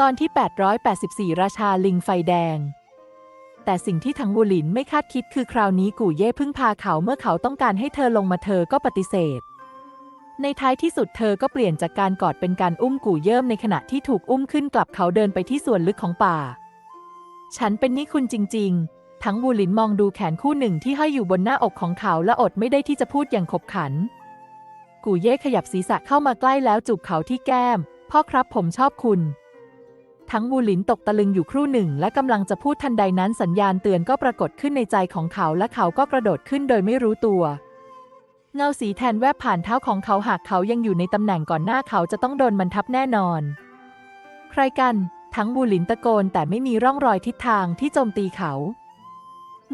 ตอนที่ 884 ราชาลิงไฟแดง แต่สิ่งที่ทั้งวูหลินไม่คาดคิดคือคราวนี้กู่เย่พึ่งพาเขาเมื่อเขาต้องการให้เธอลงมาเธอก็ปฏิเสธ ในท้ายที่สุดเธอก็เปลี่ยนจากการกอดเป็นการอุ้มกู่เยิ่มในขณะที่ถูกอุ้มขึ้นกลับเขาเดินไปที่ส่วนลึกของป่า ฉันเป็นนี่คุณจริง ๆ ทั้งวูหลินมองดูแขนคู่หนึ่งที่ห้อยอยู่บนหน้าอกของเขาและอดไม่ได้ที่จะพูดอย่างขบขัน กู่เย่ขยับศีรษะเข้ามาใกล้แล้วจูบเขาที่แก้ม พ่อครับผมชอบคุณ ทั้งวูหลินตกตะลึงอยู่ครู่หนึ่ง และกำลังจะพูดทันใดนั้นสัญญาณเตือนก็ปรากฏขึ้นในใจของเขาและเขาก็กระโดดขึ้นโดยไม่รู้ตัว เงาสีแทนแวบผ่านเท้าของเขาหากเขายังอยู่ในตำแหน่งก่อนหน้าเขาจะต้องโดนมันทับแน่นอน ใครกัน ทั้งบูหลินตะโกนแต่ไม่มีร่องรอยทิศทางที่โจมตีเขา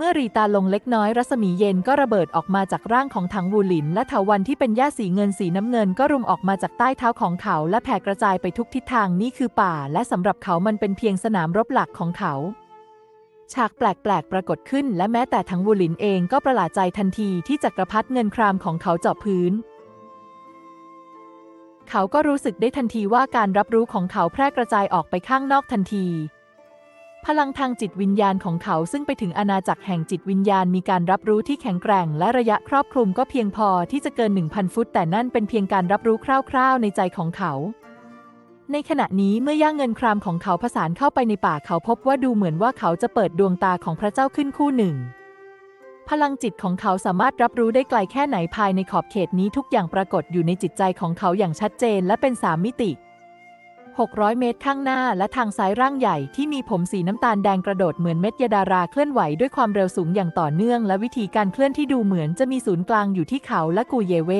เมื่อรีตาลงเล็กน้อยรัศมีเย็นก็ระเบิดออกมาจากร่างของถังบูหลิน และเถาวันที่เป็นหญ้าสีเงินสีน้ำเงินก็รุมออกมาจากใต้เท้าของเขา และแผ่กระจายไปทุกทิศทางนี่คือป่า และสำหรับเขามันเป็นเพียงสนามรบหลักของเขาฉากแปลกๆ ปรากฏขึ้น และแม้แต่ทั้งบูหลินเองก็ประหลาดใจทันทีที่จักรพรรดิเงินครามของเขาเจาะพื้น เขาก็รู้สึกได้ทันทีว่าการรับรู้ของเขาแพร่กระจายออกไปข้างนอกทันที พลังทางจิตวิญญาณของเขาซึ่งไปถึงอาณาจักรแห่งจิตวิญญาณมีการรับรู้ที่แข็งแกร่ง และระยะครอบคลุมก็เพียงพอที่จะเกิน 1,000 ฟุต แต่นั่นเป็นเพียงการรับรู้คร่าวๆ ในใจของเขา ในขณะนี้เมื่อย่างเงินครามของเขาผสานเข้าไปในป่าเขาพบว่าดูเหมือนว่าเขาจะเปิดดวงตาของพระเจ้าขึ้นคู่หนึ่ง พลังจิตของเขาสามารถรับรู้ได้ไกลแค่ไหนภายในขอบเขตนี้ทุกอย่างปรากฏอยู่ในจิตใจของเขาอย่างชัดเจนและเป็นสามมิติ 600 เมตรข้างหน้าและทางซ้ายร่างใหญ่ที่มีผมสีน้ำตาลแดงกระโดดเหมือนเม็ดยาดาราเคลื่อนไหวด้วยความเร็วสูงอย่างต่อเนื่องและวิธีการเคลื่อนที่ดูเหมือนจะมีศูนย์กลางอยู่ที่เขาและกูเยเว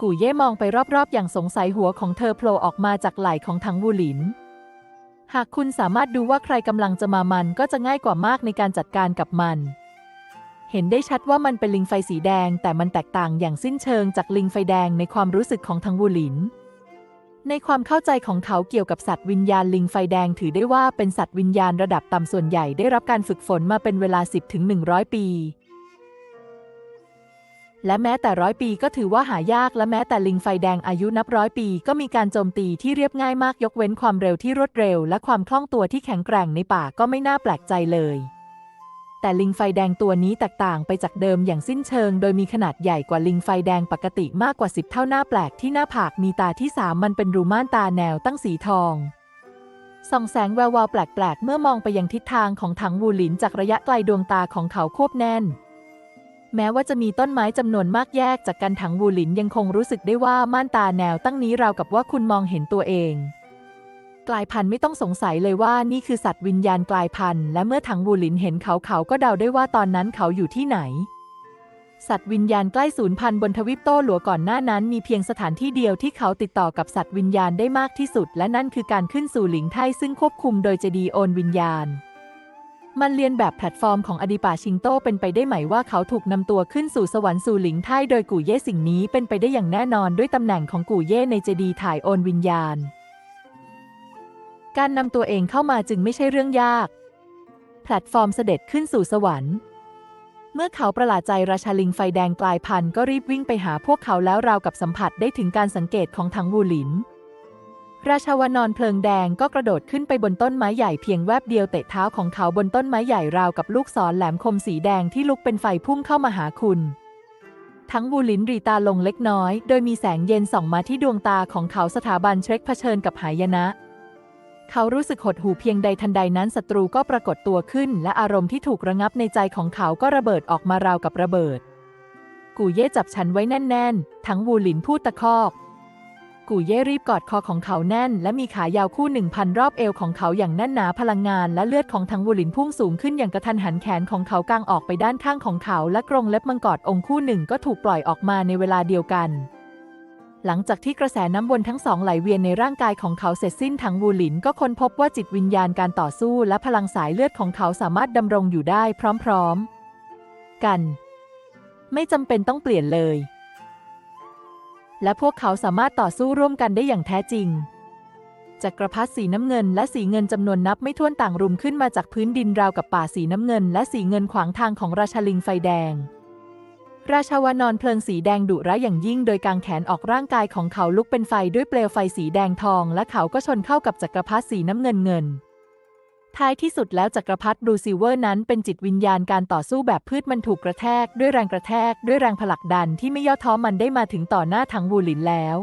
กูเย่มองไปรอบๆ อย่างสงสัยหัวของเธอโผล่ออกมาจากไหล่ของทังวูหลิน หากคุณสามารถดูว่าใครกำลังจะมามันก็จะง่ายกว่ามากในการจัดการกับมัน เห็นได้ชัดว่ามันเป็นลิงไฟสีแดง แต่มันแตกต่างอย่างสิ้นเชิงจากลิงไฟแดงในความรู้สึกของทังวูหลิน ในความเข้าใจของเขาเกี่ยวกับสัตว์วิญญาณลิงไฟแดงถือได้ว่าเป็นสัตว์วิญญาณระดับต่ำส่วนใหญ่ได้รับการฝึกฝนมาเป็นเวลา 10-100 ปี และแม้แต่ร้อยปีก็ถือว่าหายากและแม้แต่ลิงไฟแดงอายุนับร้อยปี ก็มีการโจมตีที่เรียบง่ายมากยกเว้นความเร็วที่รวดเร็ว และความคล่องตัวที่แข็งแกร่งในป่าก็ไม่น่าแปลกใจเลย แต่ลิงไฟแดงตัวนี้แตกต่างไปจากเดิมอย่างสิ้นเชิง โดยมีขนาดใหญ่กว่าลิงไฟแดงปกติมากกว่าสิบเท่าหน้าแปลกที่หน้าผากมีตาที่สามมันเป็นรูม่านตาแนวตั้งสีทองส่องแสงแวววาวแปลกๆ เมื่อมองไปยังทิศทางของถังวูหลินจากระยะไกลดวงตาของเขาควบแน่น แม้ว่าจะมีต้นไม้จำนวนมากแยกจากกันถังวูหลินยังคงรู้สึกได้ว่าม่านตาแนวตั้งนี้ราวกับว่าคุณมองเห็นตัวเอง กลายพันธุ์ไม่ต้องสงสัยเลยว่านี่คือสัตว์วิญญาณกลายพันธุ์และเมื่อถังวูหลินเห็นเขาเขาก็เดาได้ว่าตอนนั้นเขาอยู่ที่ไหน สัตว์วิญญาณใกล้สูญพันธุ์บนทวิปโต้หลัวก่อนหน้านั้นมีเพียงสถานที่เดียวที่เขาติดต่อกับสัตว์วิญญาณได้มากที่สุด และนั่นคือการขึ้นสู่หลิงไทซึ่งควบคุมโดยเจดีโอนวิญญาณ มันเรียนแบบแพลตฟอร์มของอดีป่าชิงโต้เป็นไปได้ไหมว่าเขาถูกนำตัวขึ้นสู่สวรรค์สู่หลิงไทโดยกู่เย่สิ่งนี้เป็นไปได้อย่างแน่นอนด้วยตำแหน่งของกู่เย่ในเจดีถ่ายโอนวิญญาณ การนำตัวเองเข้ามาจึงไม่ใช่เรื่องยาก แพลตฟอร์มเสด็จขึ้นสู่สวรรค์ เมื่อเขาประหลาดใจราชาลิงไฟแดงกลายพันธุ์ก็รีบวิ่งไปหาพวกเขาแล้วราวกับสัมผัสได้ถึงการสังเกตของทังวูหลิน ราชาวานอนเพลิงแดงก็กระโดดขึ้นไปบนต้นไม้ใหญ่เพียงแวบเดียวเตะเท้าของเขาบนต้นไม้ใหญ่ราวกับลูกศรแหลมคมสีแดงที่ลุกเป็นไฟพุ่งเข้ามาหาคุณทั้งวูหลินรีตาลงเล็กน้อย โดยมีแสงเย็นส่องมาที่ดวงตาของเขาสถาบันเชรคเผชิญกับหายนะ เขารู้สึกหดหู่เพียงใดทันใดนั้นศัตรูก็ปรากฏตัวขึ้น และอารมณ์ที่ถูกระงับในใจของเขาก็ระเบิดออกมาราวกับระเบิด กูเย่จับฉันไว้แน่น ๆ ทั้งวูหลินพูดตะคอก กูเย่รีบกอดคอของเขาแน่น และมีขายาวคู่หนึ่งพันรอบเอวของเขาอย่างแน่นหนาพลังงาน และเลือดของทั้งวูหลินพุ่งสูงขึ้นอย่างกระทันหันแขนของเขากางออกไปด้านข้างของเขา และกรงเล็บมังกรองค์คู่หนึ่งก็ถูกปล่อยออกมาในเวลาเดียวกัน หลังจากที่กระแสน้ำวนทั้งสองไหลเวียนในร่างกายของเขาเสร็จสิ้นทั้งวูหลินก็ค้นพบว่าจิตวิญญาณการต่อสู้และพลังสายเลือดของเขาสามารถดำรงอยู่ได้พร้อมๆ กัน ไม่จำเป็นต้องเปลี่ยนเลย และพวกเขาสามารถต่อสู้ร่วมกันได้อย่างแท้จริงจักรพรรดิสีน้ำเงินและสีเงินจำนวนนับไม่ถ้วนต่างรุมขึ้นมาจากพื้นดินราวกับป่าสีน้ำเงินและสีเงินขวางทางของราชลิงไฟแดง ราชาวานอนเพลิงสีแดงดุร้ายอย่างยิ่ง โดยกางแขนออกร่างกายของเขาลุกเป็นไฟด้วยเปลวไฟสีแดงทอง และเขาก็ชนเข้ากับจักรพรรดิสีน้ำเงินเงิน ท้ายที่สุดแล้วจักรพรรดิบรูซิเวอร์นั้นเป็นจิตวิญญาณการต่อสู้แบบพืชมันถูกกระแทก ด้วยแรงกระแทก ด้วยแรงผลักดันที่ไม่ย่อท้อมันได้มาถึงต่อหน้าทั้งวูหลินแล้ว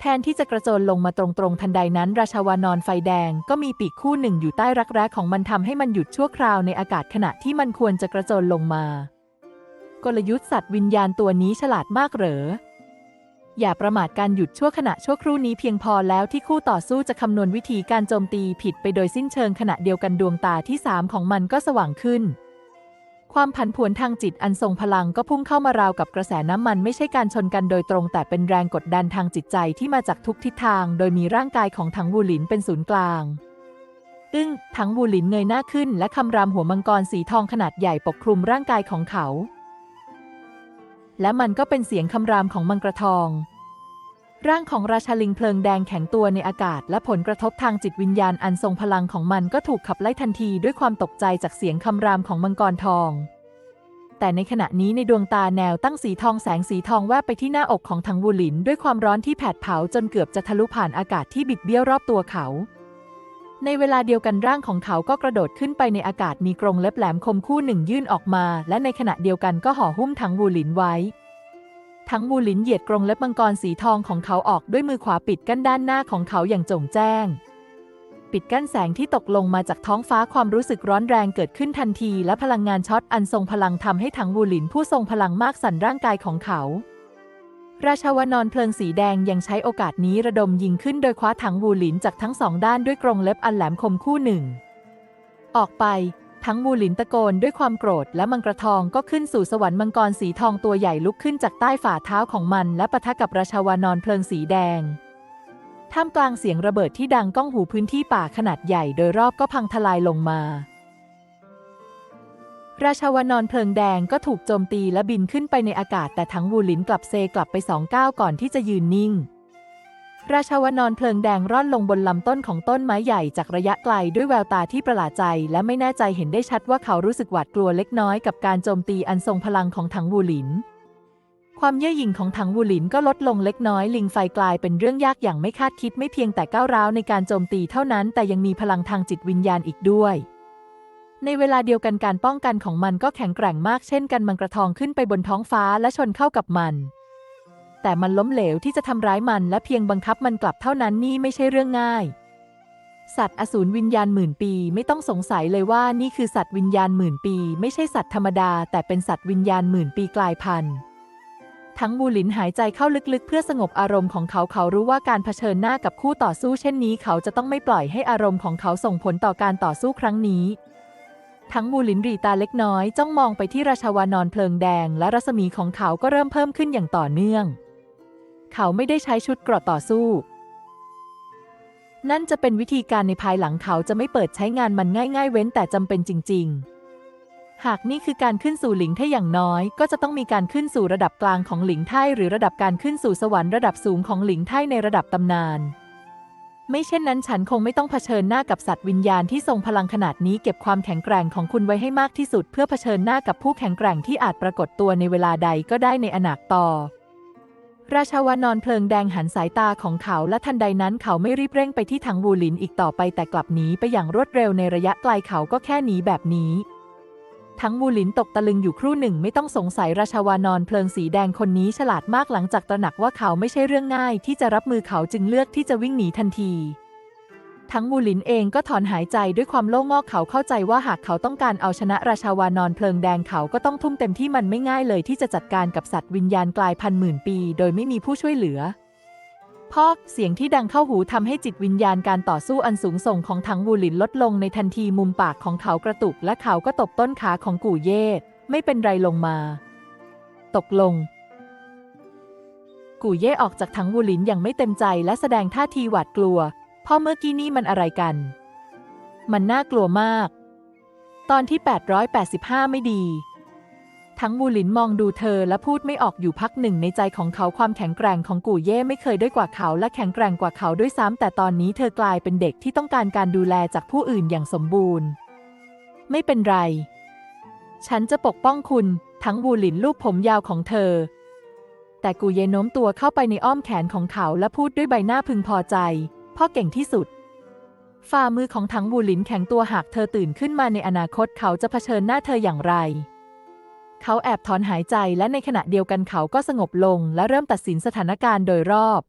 แทนที่จะกระโจนลงมาตรงๆทันใดนั้น ราชาวานอนไฟแดงก็มีปีกคู่หนึ่งอยู่ใต้รักแร้ของมันทำให้มันหยุดชั่วคราวในอากาศขณะที่มันควรจะกระโจนลงมา กลยุทธ์สัตว์วิญญาณตัวนี้ฉลาดมากเหรอ อย่าประมาทการหยุดชั่วขณะชั่วครู่นี้เพียงพอแล้วที่คู่ต่อสู้จะคำนวณวิธีการโจมตีผิดไปโดยสิ้นเชิงขณะเดียวกันดวงตาที่สามของมันก็สว่างขึ้น ความผันผวนทางจิตอันทรงพลังก็พุ่งเข้ามาราวกับกระแสน้ำมันไม่ใช่การชนกันโดยตรง แต่เป็นแรงกดดันทางจิตใจที่มาจากทุกทิศทาง โดยมีร่างกายของถังวูหลินเป็นศูนย์กลางอึ้งถังวูหลินเงยหน้าขึ้นและคำรามหัวมังกรสีทองขนาดใหญ่ปกคลุมร่างกายของเขา และมันก็เป็นเสียงคำรามของมังกรทอง ร่างของราชาลิงเพลิงแดงแข็งตัวในอากาศ และผลกระทบทางจิตวิญญาณอันทรงพลังของมันก็ถูกขับไล่ทันทีด้วยความตกใจจากเสียงคำรามของมังกรทอง แต่ในขณะนี้ในดวงตาแนวตั้งสีทองแสงสีทองแวบไปที่หน้าอกของทังวูหลิน ด้วยความร้อนที่แผดเผาจนเกือบจะทะลุผ่านอากาศที่บิดเบี้ยวรอบตัวเขา ในเวลาเดียวกันร่างของเขาก็กระโดดขึ้นไปในอากาศมีกรงเล็บแหลมคมคู่หนึ่งยื่นออกมา และในขณะเดียวกันก็ห่อหุ้มทั้งวูหลินไว้ ทั้งวูหลินเหยียดกรงเล็บมังกรสีทองของเขาออกด้วยมือขวาปิดกั้นด้านหน้าของเขาอย่างโจ่งแจ้ง ปิดกั้นแสงที่ตกลงมาจากท้องฟ้าความรู้สึกร้อนแรงเกิดขึ้นทันที และพลังงานช็อตอันทรงพลังทำให้ถังวูหลินผู้ทรงพลังมากสั่นร่างกายของเขา ราชาวานอนเพลิงสีแดงยังใช้โอกาสนี้ระดมยิงขึ้นโดยคว้าถังวูหลินจากทั้งสองด้านด้วยกรงเล็บอันแหลมคมคู่หนึ่ง ออกไป ทั้งวูหลินตะโกนด้วยความโกรธและมังกรทองก็ขึ้นสู่สวรรค์มังกรสีทองตัวใหญ่ลุกขึ้นจากใต้ฝ่าเท้าของมัน และปะทะกับราชาวานอนเพลิงสีแดง ท่ามกลางเสียงระเบิดที่ดังก้องหูพื้นที่ป่าขนาดใหญ่โดยรอบก็พังทลายลงมา ราชาวนอนเพลิงแดงก็ถูกโจมตีและบินขึ้นไปในอากาศแต่ทั้งวูหลินกลับเซกลับไปสองก้าวก่อนที่จะยืนนิ่ง ราชาวนอนเพลิงแดงร่อนลงบนลำต้นของต้นไม้ใหญ่จากระยะไกลด้วยแววตาที่ประหลาดใจ และไม่แน่ใจเห็นได้ชัดว่าเขารู้สึกหวาดกลัวเล็กน้อยกับการโจมตีอันทรงพลังของถังวูหลิน ความเย่อหยิ่งของถังวูหลินก็ลดลงเล็กน้อย ลิงไฟกลายเป็นเรื่องยากอย่างไม่คาดคิดไม่เพียงแต่ก้าวร้าวในการโจมตีเท่านั้น แต่ยังมีพลังทางจิตวิญญาณอีกด้วย ในเวลาเดียวกันการป้องกันของมันก็แข็งแกร่งมากเช่นกันมังกรทองขึ้นไปบนท้องฟ้าและชนเข้ากับมัน แต่มันล้มเหลวที่จะทำร้ายมันและเพียงบังคับมันกลับเท่านั้นนี่ไม่ใช่เรื่องง่าย สัตว์อสูรวิญญาณหมื่นปีไม่ต้องสงสัยเลยว่านี่คือสัตว์วิญญาณหมื่นปี ไม่ใช่สัตว์ธรรมดา แต่เป็นสัตว์วิญญาณหมื่นปีกลายพันธุ์ทั้งบูหลินหายใจเข้าลึกๆ เพื่อสงบอารมณ์ของเขาเขารู้ว่าการเผชิญหน้ากับคู่ต่อสู้เช่นนี้ เขาจะต้องไม่ปล่อยให้อารมณ์ของเขาส่งผลต่อการต่อสู้ครั้งนี้ ทั้งบูลินรีตาเล็กน้อยจ้องมองไปที่ราชาวานอนเพลิงแดง และรัศมีของเขาก็เริ่มเพิ่มขึ้นอย่างต่อเนื่อง เขาไม่ได้ใช้ชุดเกราะต่อสู้ นั่นจะเป็นวิธีการในภายหลังเขาจะไม่เปิดใช้งานมันง่ายๆ เว้นแต่จำเป็นจริง ๆ หากนี่คือการขึ้นสู่หลิงไท่อย่างน้อย ก็จะต้องมีการขึ้นสู่ระดับกลางของหลิงไท่หรือระดับการขึ้นสู่สวรรค์ระดับสูงของหลิงไท่ในระดับตำนาน ไม่เช่นนั้นฉันคงไม่ต้องเผชิญหน้ากับสัตว์วิญญาณที่ทรงพลังขนาดนี้เก็บความแข็งแกร่งของคุณไว้ให้มากที่สุด เพื่อเผชิญหน้ากับผู้แข็งแกร่งที่อาจปรากฏตัวในเวลาใดก็ได้ในอนาคตต่อราชาวานอนเพลิงแดงหันสายตาของเขาและทันใดนั้นเขาไม่รีบเร่งไปที่ทางวูหลินอีกต่อไปแต่กลับหนีไปอย่างรวดเร็วในระยะไกลเขาก็แค่หนีแบบนี้ ทั้งวูหลินตกตะลึงอยู่ครู่หนึ่งไม่ต้องสงสัยราชาวานอนเพลิงสีแดงคนนี้ฉลาดมากหลังจากตระหนักว่าเขาไม่ใช่เรื่องง่าย ที่จะรับมือเขาจึงเลือกที่จะวิ่งหนีทันที ทั้งวูหลินเองก็ถอนหายใจด้วยความโล่งอกเขาเข้าใจว่าหากเขาต้องการเอาชนะราชาวานอนเพลิงแดงเขาก็ต้องทุ่มเต็มที่มันไม่ง่ายเลยที่จะจัดการกับสัตว์วิญญาณกลายพันหมื่นปี โดยไม่มีผู้ช่วยเหลือ พอกเสียงที่ดังเข้าหูทำให้จิตวิญญาณการต่อสู้อันสูงส่งของทั้งวูหลินลดลงในทันทีมุมปากของเขากระตุก และเขาก็ตบต้นขาของกู่เย่ไม่เป็นไรลงมา ตกลง กู่เย่ออกจากทั้งวูหลินอย่างไม่เต็มใจและแสดงท่าทีหวาดกลัวพ่อเมื่อกี้นี่มันอะไรกัน มันน่ากลัวมาก ตอนที่ 885 ไม่ดี ทั้งบูหลินมองดูเธอและพูดไม่ออกอยู่พักหนึ่งในใจของเขาความแข็งแกร่งของกู่เย่ไม่เคยด้อยกว่าเขาและแข็งแกร่งกว่าเขาด้วยซ้ำแต่ตอนนี้เธอกลายเป็นเด็กที่ต้องการการดูแลจากผู้อื่นอย่างสมบูรณ์ ไม่เป็นไร ฉันจะปกป้องคุณ ทั้งวูหลินลูบผมยาวของเธอ แต่กูเย่โน้มตัวเข้าไปในอ้อมแขนของเขาและพูดด้วยใบหน้าพึงพอใจ พ่อเก่งที่สุดฝ่ามือของถังวูหลินแข็งตัวหากเธอตื่นขึ้นมาในอนาคตเขาจะเผชิญหน้าเธออย่างไร เขาแอบถอนหายใจและในขณะเดียวกันเขาก็สงบลง และเริ่มตัดสินสถานการณ์โดยรอบ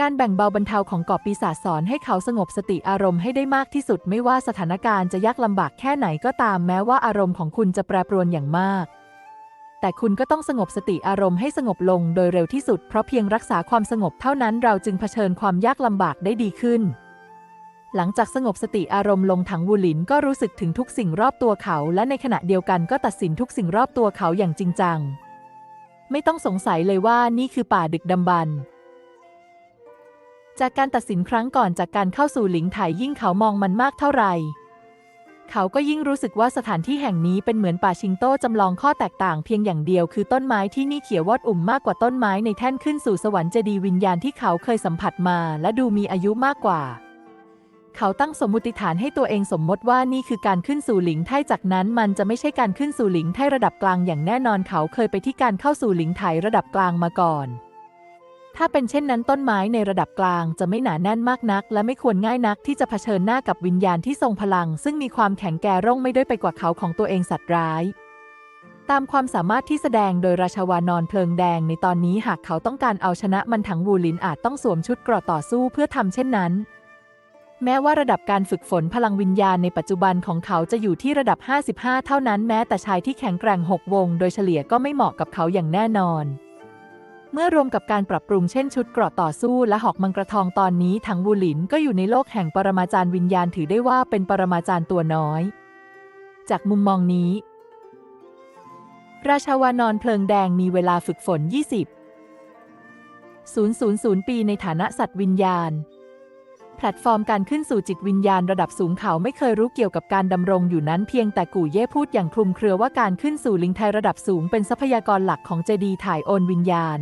การแบ่งเบาบรรเทาของกอบปีศาจสอนให้เขาสงบสติอารมณ์ให้ได้มากที่สุดไม่ว่าสถานการณ์จะยากลำบากแค่ไหนก็ตามแม้ว่าอารมณ์ของคุณจะแปรปรวนอย่างมาก แต่คุณก็ต้องสงบสติอารมณ์ให้สงบลงโดยเร็วที่สุดเพราะเพียงรักษาความสงบเท่านั้นเราจึงเผชิญความยากลำบากได้ดีขึ้น หลังจากสงบสติอารมณ์ลงถังวูหลินก็รู้สึกถึงทุกสิ่งรอบตัวเขา และในขณะเดียวกันก็ตัดสินทุกสิ่งรอบตัวเขาอย่างจริงจัง ไม่ต้องสงสัยเลยว่านี่คือป่าดึกดำบรรพ์จากการตัดสินครั้งก่อนจากการเข้าสู่หลิงไถยิ่งเขามองมันมากเท่าไหร่ เขาก็ยิ่งรู้สึกว่าสถานที่แห่งนี้เป็นเหมือนป่าชิงโต้จำลองข้อแตกต่างเพียงอย่างเดียว คือต้นไม้ที่นี่เขียววอดอุ่มมากกว่าต้นไม้ในแท่นขึ้นสู่สวรรค์เจดีย์วิญญาณที่เขาเคยสัมผัสมา และดูมีอายุมากกว่า เขาตั้งสมมุติฐานให้ตัวเองสมมติว่านี่คือการขึ้นสู่หลิงไทจากนั้นมันจะไม่ใช่การขึ้นสู่หลิงไทระดับกลางอย่างแน่นอนเขาเคยไปที่การเข้าสู่หลิงไทระดับกลางมาก่อน ถ้าเป็นเช่นนั้นต้นไม้ในระดับกลางจะไม่หนาแน่นมากนัก และไม่ควรง่ายนักที่จะเผชิญหน้ากับวิญญาณที่ทรงพลัง ซึ่งมีความแข็งแกร่งไม่ด้อยไปกว่าเขาของตัวเองสัตว์ร้ายตามความสามารถที่แสดงโดยราชาวานอนเพลิงแดงในตอนนี้หากเขาต้องการเอาชนะมันถังวูลินอาจต้องสวมชุดเกราะต่อสู้เพื่อทำเช่นนั้น แม้ว่าระดับการฝึกฝนพลังวิญญาณในปัจจุบันของเขาจะอยู่ที่ระดับ 55 เท่านั้นแม้แต่ชายที่แข็งแกร่ง 6 วง โดยเฉลี่ยก็ไม่เหมาะกับเขาอย่างแน่นอน เมื่อรวมกับการปรับปรุงเช่นชุดเกราะต่อสู้และหอกมังกรทองตอนนี้ทั้งวูหลินก็อยู่ในโลกแห่งปรมาจารย์วิญญาณถือได้ว่าเป็นปรมาจารย์ตัวน้อย จากมุมมองนี้ ราชาวานอนเพลิงแดงมีเวลาฝึกฝน 20 000 ปีในฐานะสัตว์วิญญาณ ลตฟอร์มการขึ้นสู่จิตวิญญาณระดับสูงเขาไม่เคยรู้เกี่ยวกับการดำรงอยู่นั้นเพียงแต่กู่เย่พูดอย่างคลุมเครือว่าการขึ้นสู่ลิงไทยระดับสูงเป็นทรัพยากรหลักของเจดีถ่ายโอนวิญญาณ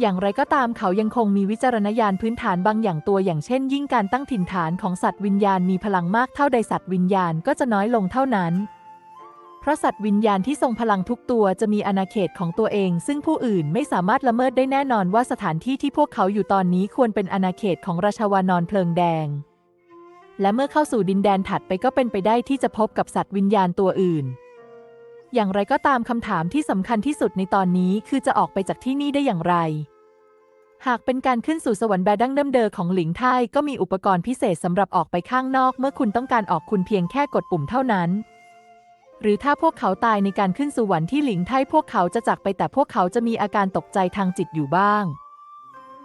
อย่างไรก็ตามเขายังคงมีวิจารณญาณพื้นฐานบางอย่างตัวอย่างเช่น ยิ่งการตั้งถิ่นฐานของสัตว์วิญญาณมีพลังมากเท่าใดสัตว์วิญญาณก็จะน้อยลงเท่านั้น พราะสัตว์วิญญาณที่ทรงพลังทุกตัวจะมีอาณาเขตของตัวเอง ซึ่งผู้อื่นไม่สามารถละเมิดได้แน่นอนว่าสถานที่ที่พวกเขาอยู่ตอนนี้ควรเป็นอาณาเขตของราชวานอนเพลิงแดง และเมื่อเข้าสู่ดินแดนถัดไปก็เป็นไปได้ที่จะพบกับสัตว์วิญญาณตัวอื่น อย่างไรก็ตามคำถามที่สำคัญที่สุดในตอนนี้คือจะออกไปจากที่นี่ได้อย่างไร หากเป็นการขึ้นสู่สวรรค์แบบดั้งเดิมเดิของหลิงไทก็มีอุปกรณ์พิเศษสำหรับออกไปข้างนอก เมื่อคุณต้องการออกคุณเพียงแค่กดปุ่มเท่านั้น หรือถ้าพวกเขาตายในการขึ้นสวรรค์ที่หลิงไทพวกเขาจะจากไปแต่พวกเขาจะมีอาการตกใจทางจิตอยู่บ้าง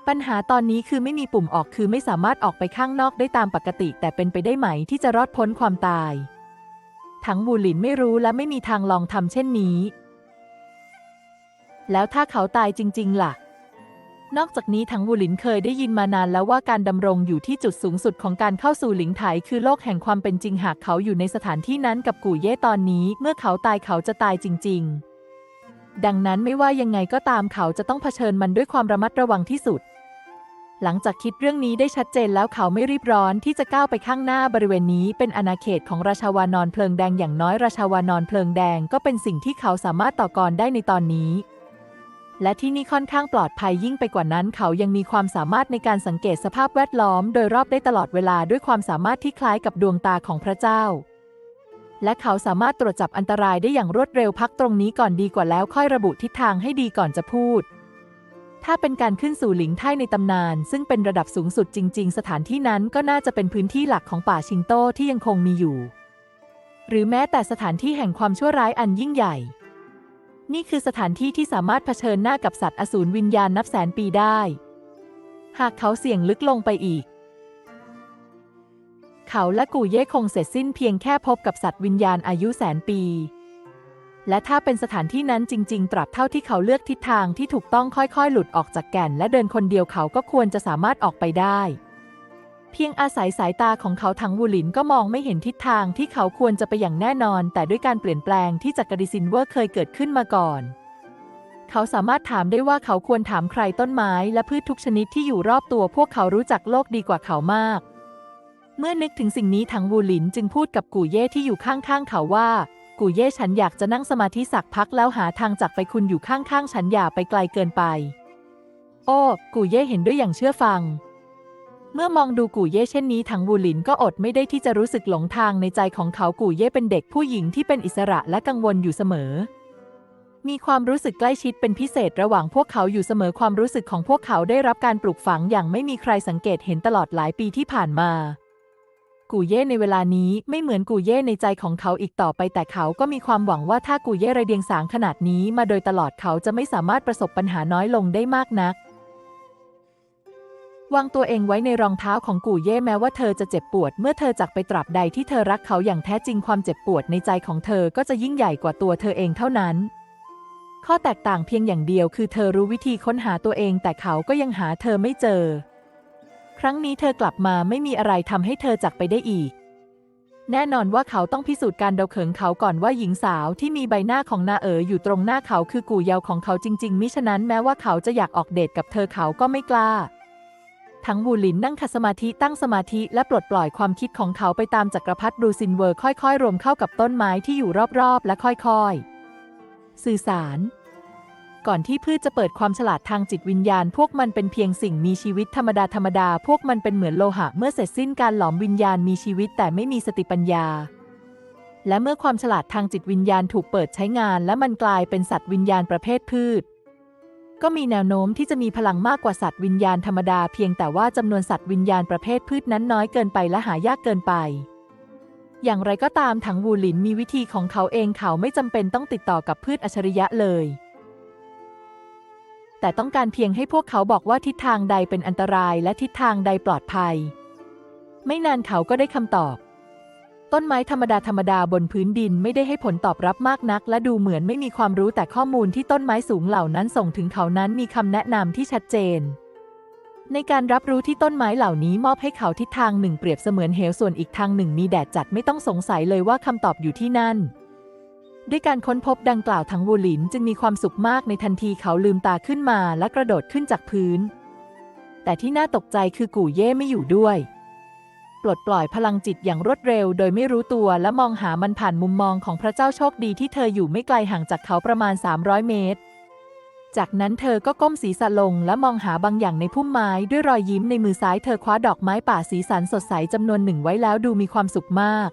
ปัญหาตอนนี้คือไม่มีปุ่มออกคือไม่สามารถออกไปข้างนอกได้ตามปกติ แต่เป็นไปได้ไหมที่จะรอดพ้นความตาย ทั้งบูหลินไม่รู้และไม่มีทางลองทำเช่นนี้ แล้วถ้าเขาตายจริง ๆ ล่ะ นอกจากนี้ทั้งวูหลินเคยได้ยินมานานแล้วว่าการดำรงอยู่ที่จุดสูงสุดของการเข้าสู่หลิงไถคือโลกแห่งความเป็นจริงหากเขาอยู่ในสถานที่นั้นกับกู่เย่ตอนนี้ เมื่อเขาตายเขาจะตายจริง ๆ ดังนั้นไม่ว่ายังไงก็ตามเขาจะต้องเผชิญมันด้วยความระมัดระวังที่สุด หลังจากคิดเรื่องนี้ได้ชัดเจนแล้วเขาไม่รีบร้อนที่จะก้าวไปข้างหน้าบริเวณนี้ เป็นอาณาเขตของราชาวานอนเพลิงแดงอย่างน้อยราชาวานอนเพลิงแดงก็เป็นสิ่งที่เขาสามารถต่อกรได้ในตอนนี้ และที่นี่ค่อนข้างปลอดภัยยิ่งไปกว่านั้น เขายังมีความสามารถในการสังเกตสภาพแวดล้อม โดยรอบได้ตลอดเวลาด้วยความสามารถที่คล้ายกับดวงตาของพระเจ้า และเขาสามารถตรวจจับอันตรายได้อย่างรวดเร็วพักตรงนี้ก่อนดีกว่าแล้วค่อยระบุทิศทางให้ดีก่อนจะพูด ถ้าเป็นการขึ้นสู่หลิงไท่ในตำนาน ซึ่งเป็นระดับสูงสุดจริง ๆ สถานที่นั้นก็น่าจะเป็นพื้นที่หลักของป่าชิงโต้ที่ยังคงมีอยู่ หรือแม้แต่สถานที่แห่งความชั่วร้ายอันยิ่งใหญ่ นี่คือสถานที่ที่สามารถเผชิญหน้ากับสัตว์อสูรวิญญาณนับแสนปีได้ หากเขาเสี่ยงลึกลงไปอีก เขาและกูเย่คงเสร็จสิ้นเพียงแค่พบกับสัตว์วิญญาณอายุแสนปี และถ้าเป็นสถานที่นั้นจริง ๆ ตราบเท่าที่เขาเลือกทิศทางที่ถูกต้องค่อยๆ หลุดออกจากแก่น และเดินคนเดียวเขาก็ควรจะสามารถออกไปได้ เพียงอาศัยสายตาของเขาทั้งวูหลินก็มองไม่เห็นทิศทางที่เขาควรจะไปอย่างแน่นอน แต่ด้วยการเปลี่ยนแปลงที่จักริซินเวอร์เคยเกิดขึ้นมาก่อน เขาสามารถถามได้ว่าเขาควรถามใครต้นไม้และพืชทุกชนิดที่อยู่รอบตัวพวกเขารู้จักโลกดีกว่าเขามาก เมื่อนึกถึงสิ่งนี้ทั้งวูหลินจึงพูดกับกู่เย่ที่อยู่ข้างๆเขาว่า กูเย่ฉันอยากจะนั่งสมาธิสักพักแล้วหาทางจากไปคุณอยู่ข้างๆฉันอย่าไปไกลเกินไป โอ้กูเย่เห็นด้วยอย่างเชื่อฟัง เมื่อมองดูกูเย่เช่นนี้ถังวูหลินก็อดไม่ได้ที่จะรู้สึกหลงทางในใจของเขากูเย่เป็นเด็กผู้หญิงที่เป็นอิสระและกังวลอยู่เสมอ มีความรู้สึกใกล้ชิดเป็นพิเศษระหว่างพวกเขาอยู่เสมอความรู้สึกของพวกเขาได้รับการปลูกฝังอย่างไม่มีใครสังเกตเห็นตลอดหลายปีที่ผ่านมา กูเย่ในเวลานี้ไม่เหมือนกูเย่ในใจของเขาอีกต่อไปแต่เขาก็มีความหวังว่าถ้ากูเย่ไรเดียงสางขนาดนี้มาโดยตลอดเขาจะไม่สามารถประสบปัญหาน้อยลงได้มากนัก วางตัวเองไว้ในรองเท้าของกูเย่แม้ว่าเธอจะเจ็บปวด เมื่อเธอจากไปตราบใดที่เธอรักเขาอย่างแท้จริงความเจ็บปวดในใจของเธอก็จะยิ่งใหญ่กว่าตัวเธอเองเท่านั้น ข้อแตกต่างเพียงอย่างเดียวคือเธอรู้วิธีค้นหาตัวเอง แต่เขาก็ยังหาเธอไม่เจอ ครั้งนี้เธอกลับมาไม่มีอะไรทำให้เธอจากไปได้อีก แน่นอนว่าเขาต้องพิสูจน์การเดาเขิงเขาก่อนว่าหญิงสาวที่มีใบหน้าของนาเอ๋ออยู่ตรงหน้าเขาคือกู่เยาของเขาจริง ๆ มิฉะนั้นแม้ว่าเขาจะอยากออกเดทกับเธอเขาก็ไม่กล้า ทั้งบูหลินนั่งขัสมาธิตั้งสมาธิและปลดปล่อยความคิดของเขาไปตามจักรพรรดิบรูซินเวอร์ค่อยๆ รวมเข้ากับต้นไม้ที่อยู่รอบๆ และค่อยๆ สื่อสาร ก่อนที่พืชจะเปิดความฉลาดทางจิตวิญญาณ พวกมันเป็นเพียงสิ่งมีชีวิตธรรมดาธรรมดาพวกมันเป็นเหมือนโลหะเมื่อเสร็จสิ้นการหลอมวิญญาณมีชีวิตแต่ไม่มีสติปัญญาและเมื่อความฉลาดทางจิตวิญญาณถูกเปิดใช้งาน และมันกลายเป็นสัตว์วิญญาณประเภทพืช ก็มีแนวโน้มที่จะมีพลังมากกว่าสัตว์วิญญาณธรรมดาเพียงแต่ว่าจำนวนสัตว์วิญญาณประเภทพืชนั้นน้อยเกินไปและหายากเกินไป อย่างไรก็ตามถังวูหลินมีวิธีของเขาเองเขาไม่จำเป็นต้องติดต่อกับพืชอัจฉริยะเลย แต่ต้องการเพียงให้พวกเขาบอกว่าทิศทางใดเป็นอันตรายและทิศทางใดปลอดภัย ไม่นานเขาก็ได้คำตอบ ต้นไม้ธรรมดาธรรมดาบนพื้นดินไม่ได้ให้ผลตอบรับมากนัก และดูเหมือนไม่มีความรู้แต่ข้อมูลที่ต้นไม้สูงเหล่านั้นส่งถึงเขานั้นมีคำแนะนำที่ชัดเจน ในการรับรู้ที่ต้นไม้เหล่านี้มอบให้เขาทิศทางหนึ่งเปรียบเสมือนเหวส่วนอีกทางหนึ่งมีแดดจัดไม่ต้องสงสัยเลยว่าคำตอบอยู่ที่นั่น ด้วยการค้นพบดังกล่าวทั้งวูหลินจึงมีความสุขมากในทันทีเขาลืมตาขึ้นมาและกระโดดขึ้นจากพื้น แต่ที่น่าตกใจคือกู่เย่ไม่อยู่ด้วย ปลดปล่อยพลังจิตอย่างรวดเร็ว โดยไม่รู้ตัวและมองหามันผ่านมุมมองของพระเจ้าโชคดีที่เธออยู่ไม่ไกลห่างจากเขาประมาณ 300 เมตร จากนั้นเธอก็ก้มศีรษะลงและมองหาบางอย่างในพุ่มไม้ด้วยรอยยิ้มในมือซ้ายเธอคว้าดอกไม้ป่าสีสันสดใสจำนวนหนึ่งไว้แล้วดูมีความสุขมาก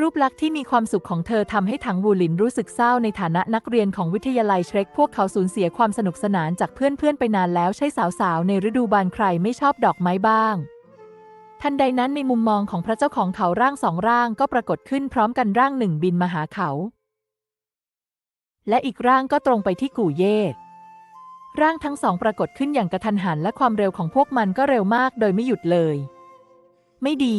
รูปลักษณ์ที่มีความสุขของเธอทำให้ถังวูหลินรู้สึกเศร้าในฐานะนักเรียนของวิทยาลัยเชรกพวกเขาสูญเสียความสนุกสนานจากเพื่อนๆไปนานแล้วใช่สาวๆ ในฤดูบานใครไม่ชอบดอกไม้บ้าง ทันใดนั้นในมุมมองของพระเจ้าของเขาร่างสองร่างก็ปรากฏขึ้นพร้อมกันร่างหนึ่งบินมาหาเขา และอีกร่างก็ตรงไปที่กู่เย่ร่างทั้งสองปรากฏขึ้นอย่างกระทันหันและความเร็วของพวกมันก็เร็วมากโดยไม่หยุดเลย ไม่ดี